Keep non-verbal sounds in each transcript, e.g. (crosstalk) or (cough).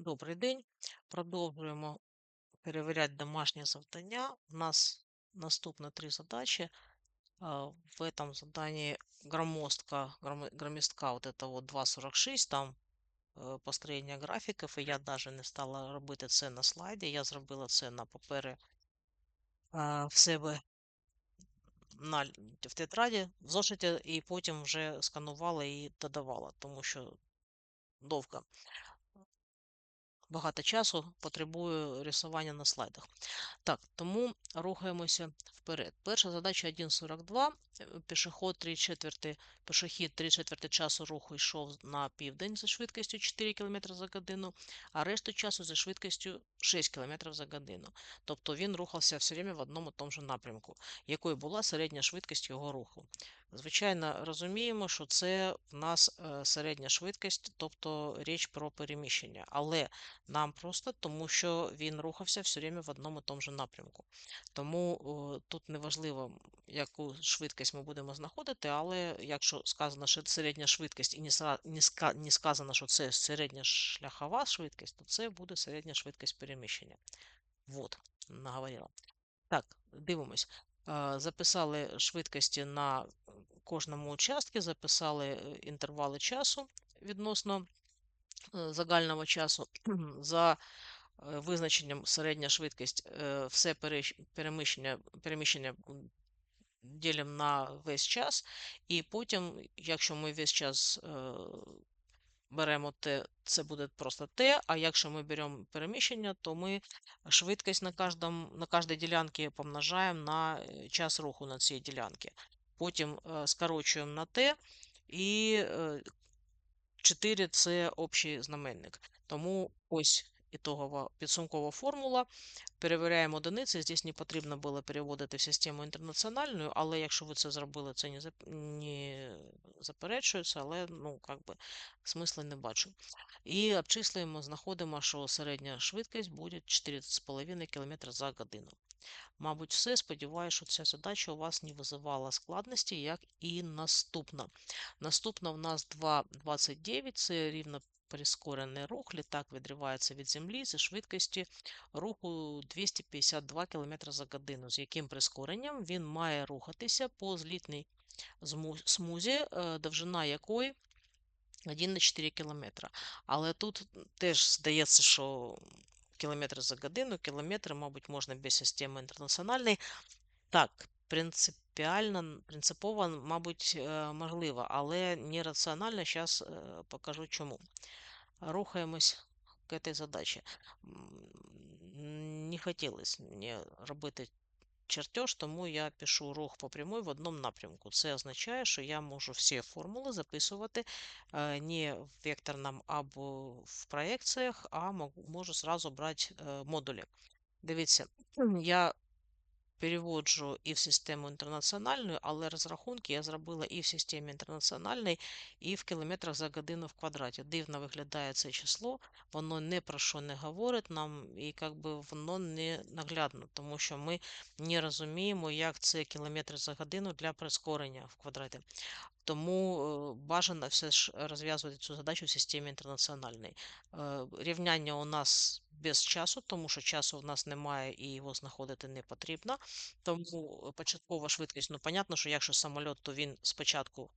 Добрий день. Продовжуємо перевіряти домашнє завдання. У нас наступно три задачи. А, В этом задании громоздка, громо- громоздка вот это вот 2.46, там е, построєння графіків, і я навіть не стала робити це на слайді. Я зробила це на папері в себе на, в тетраді, в зошиті, і потім вже сканувала і додавала, тому що довго. Багато часу потребує рисування на слайдах. Так, тому рухаємося вперед. Перша задача 1.42. е, Пішоход 3 четверти, пішохід 3 четверти часу руху йшов на південь за швидкістю 4 км за годину, а решту часу за швидкістю 6 км за годину. Тобто він рухався все время в одному тому ж напрямку, якою була середня швидкість його руху. Звичайно, розуміємо, що це в нас е, середня швидкість, тобто річ про переміщення. Але нам просто тому, що він рухався все время в одному тому ж напрямку. Тому тут неважливо, яку швидкість ми будемо знаходити, але якщо сказано, що середня швидкість і не, сказано, що це середня шляхова швидкість, то це буде середня швидкість переміщення. Вот, наговорила. Так, дивимось. Е, Записали швидкості на кожному участку, записали е, інтервали часу відносно е, загального часу. (clears throat) За е, визначенням середня швидкість, е, все переміщення, переміщення ділимо на весь час, і потім, якщо ми весь час е, беремо Т, це буде просто Т, а якщо ми беремо переміщення, то ми швидкість на кожному, на кожній ділянці помножаємо на е, час руху на цій ділянці. Потім е, скорочуємо на Т, і е, 4 це общий знаменник. Тому ось ітогова підсумкова формула. Перевіряємо одиниці. Здесь не потрібно було переводити в систему інтернаціональну, але якщо ви це зробили, це не, заперечується, але ну, как би, смисла не бачу. І обчислюємо, знаходимо, що середня швидкість буде 4,5 км за годину. Мабуть, все. Сподіваюся, що ця задача у вас не визивала складності, як і наступна. Наступна в нас 2,29, це рівно прискорений рух. Літак відривається від землі зі швидкістю руху 252 км за годину, з яким прискоренням він має рухатися по злітній смузі, е, довжина якої 1,4 км. Але тут теж здається, що кілометри за годину, кілометри, мабуть, можна без системи інтернаціональної. Так, принципіально, принципово, мабуть, е, можливо, але нераціонально. Зараз покажу чому. Рухаємось к этой задачі. Не хотілося мені робити чертеж, тому я пишу рух по прямой в одному напрямку. Це означає, що я можу всі формули записувати е, не в векторному або в проекціях, а можу зразу брати е, модулі. Дивіться, я переводжу і в систему інтернаціональну, але розрахунки я зробила і в системі інтернаціональній, і в кілометрах за годину в квадраті. Дивно виглядає це число, воно не про що не говорить нам, і як би воно не наглядно, тому що ми не розуміємо, як це кілометри за годину для прискорення в квадраті. Тому е, бажано все ж розв'язувати цю задачу в системі інтернаціональній. Е, Рівняння у нас без часу, тому що часу в нас немає і його знаходити не потрібно. Тому е, початкова швидкість, ну, понятно, що якщо самоліт, то він спочатку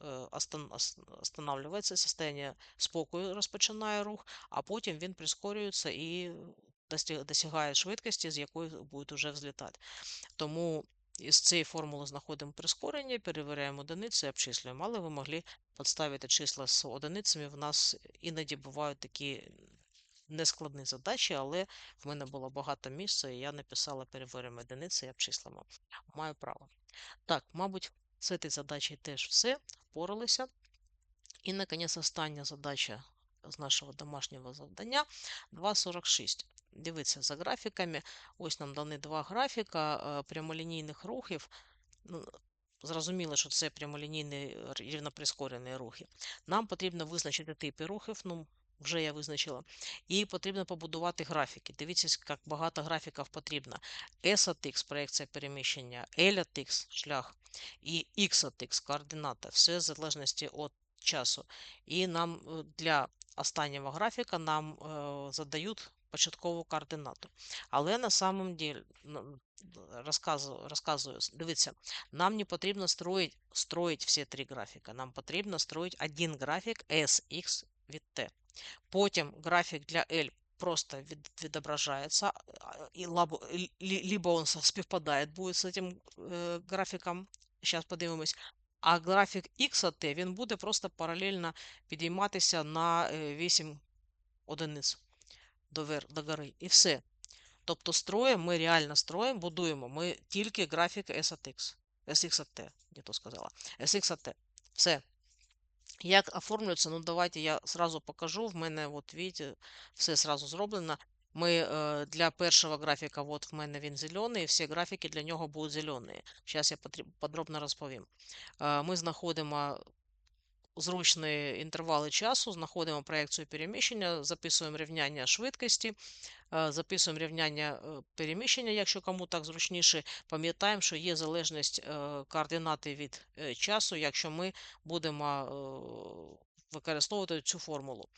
е, остан- останавливається, состояние спокою розпочинає рух, а потім він прискорюється і досягає швидкості, з якої буде вже взлітати. Тому із цієї формули знаходимо прискорення, перевіряємо одиниці обчислюємо. Але ви могли підставити числа з одиницями. В нас іноді бувають такі нескладні задачі, але в мене було багато місця, і я написала перевіримо одиниці і обчислимо. Маю право. Так, мабуть, з цією задачею теж все. Впоралися. І, наконець, остання задача з нашого домашнього завдання 2.46. Дивіться, за графіками. Ось нам дані два графіка е, прямолінійних рухів. Ну, Зрозуміло, що це прямолінійні рівноприскорені рухи. Нам потрібно визначити типи рухів. Ну, вже я визначила. І потрібно побудувати графіки. Дивіться, як багато графіків потрібно. S от X – проекція переміщення, L от X – шлях, і X от X – координата. Все в залежності від часу. І нам е, для останнього графіка нам е, задають початкову координату. Але на самом деле, розказую, розказую, дивіться, нам не потрібно строїть всі три графіка. Нам потрібно строїть один графік SX від T. Потім графік для L просто від, відображається, либо він (laughs) співпадає буде з цим е, графіком. Зараз подивимось. А графік X він буде просто паралельно підійматися на е, 8 одиниць до, гори. І все. Тобто строїмо, ми реально строїмо, будуємо ми тільки графік SX от то сказала. SX. Все. Як оформлюється, ну давайте я сразу покажу. В мене, от, видите, все сразу зроблено. Ми е, для першого графіка, от в мене він зелений, всі графіки для нього будуть зелені. Зараз я подробно розповім. Е, ми знаходимо зручні інтервали часу, знаходимо проекцію переміщення, записуємо рівняння швидкості, е, записуємо рівняння е, переміщення, якщо кому так зручніше. Пам'ятаємо, що є залежність е, координати від часу, якщо ми будемо використовувати цю формулу.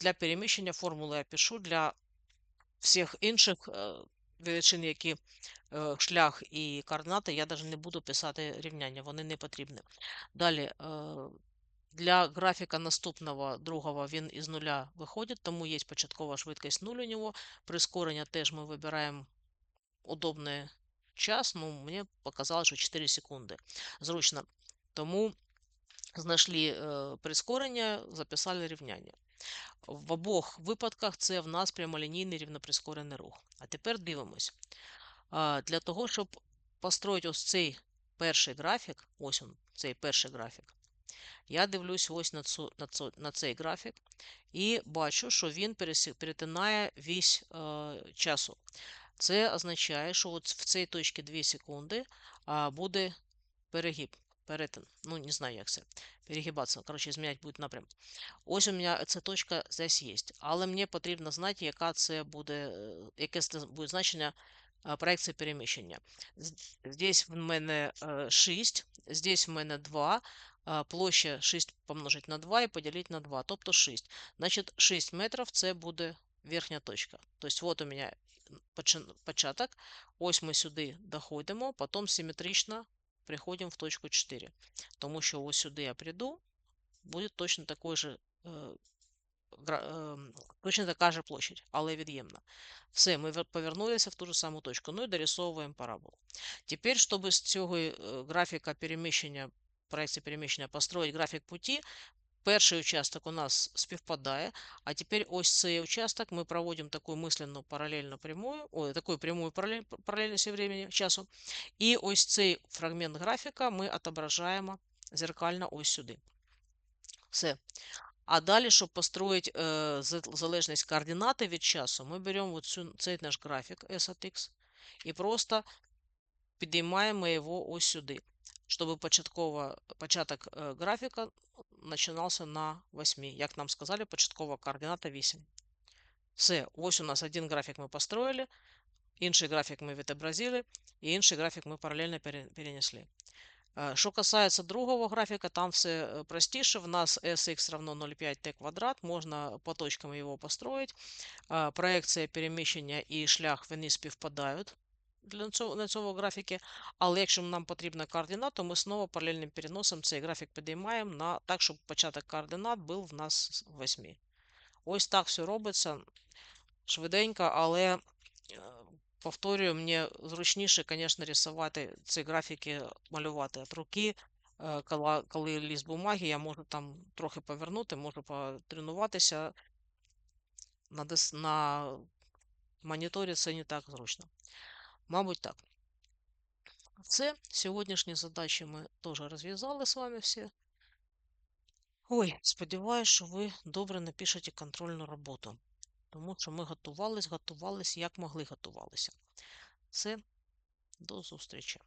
Для переміщення формули я пишу, для всіх інших величин, які шлях і координати, я навіть не буду писати рівняння, вони не потрібні. Далі. Для графіка наступного другого він із нуля виходить, тому є початкова швидкість 0 у нього. Прискорення теж ми вибираємо удобний час. Ну, мені показало, що 4 секунди. Зручно. Тому знайшли е, прискорення, записали рівняння. В обох випадках це в нас прямолінійний рівноприскорений рух. А тепер дивимось. Для того, щоб построїти ось цей перший графік, ось він, цей перший графік, я дивлюсь ось на, цю, на, цю, на цей графік і бачу, що він перетинає вісь е, часу. Це означає, що от в цій точці 2 секунди буде перегиб, перетин. Ну, не знаю, як це. Перегибатися. Коротше, змінять буде напрям. Ось у мене ця точка здесь є. Але мені потрібно знати, яка це буде, е, яке це буде значення а, проекції переміщення. Здесь в мене е, 6, здесь в мене 2, а, площа 6 помножить на 2 і поділити на 2, тобто 6. Значить, 6 метрів це буде верхня точка. Тобто, от у мене початок. Ось ми сюди доходимо, потім симетрично приходимо в точку 4. Тому що ось сюди я прийду, буде точно такий же, гра- ем, точно така же площадь, але від'ємна. Все, ми повернулися в ту ж саму точку. Ну і дорисовуємо параболу. Тепер, щоб з цього е, графіка переміщення, проекції переміщення построїти графік путі, перший участок у нас співпадає, а тепер ось цей участок. Ми проводимо таку мисленну паралельну прямую, ой, таку прямую паралель, паралельність времени, часу, і ось цей фрагмент графіка ми отображаємо зеркально ось сюди. Все. А далі, щоб построїти е, залежність координати від часу, ми беремо цю, цей наш графік S от X і просто підіймаємо його ось сюди, щоб початкова, початок е, графіка починався на 8. Як нам сказали, початкова координата 8. Все, ось у нас один графік ми построїли, інший графік ми відобразили, і інший графік ми паралельно перенесли. Е, Що касається другого графіка, там все е, простіше. В нас sx равно 0,5t квадрат, можна по точкам його построїти. Е, Проекція переміщення і шлях вони співпадають для цього, графіки. Але якщо нам потрібна координата, то ми знову паралельним переносом цей графік підіймаємо на, так, щоб початок координат був в нас 8. Ось так все робиться швиденько, але е, повторюю, мені зручніше, звісно, рисувати ці графіки, малювати від руки. Е, Коли, коли ліст бумаги, я можу там трохи повернути, можу потренуватися. На, на моніторі це не так зручно. Мабуть, так. Це сьогоднішні задачі ми теж розв'язали з вами всі. Ой, сподіваюся, що ви добре напишете контрольну роботу. Тому що ми готувались, готувались, як могли готувалися. Все, до зустрічі.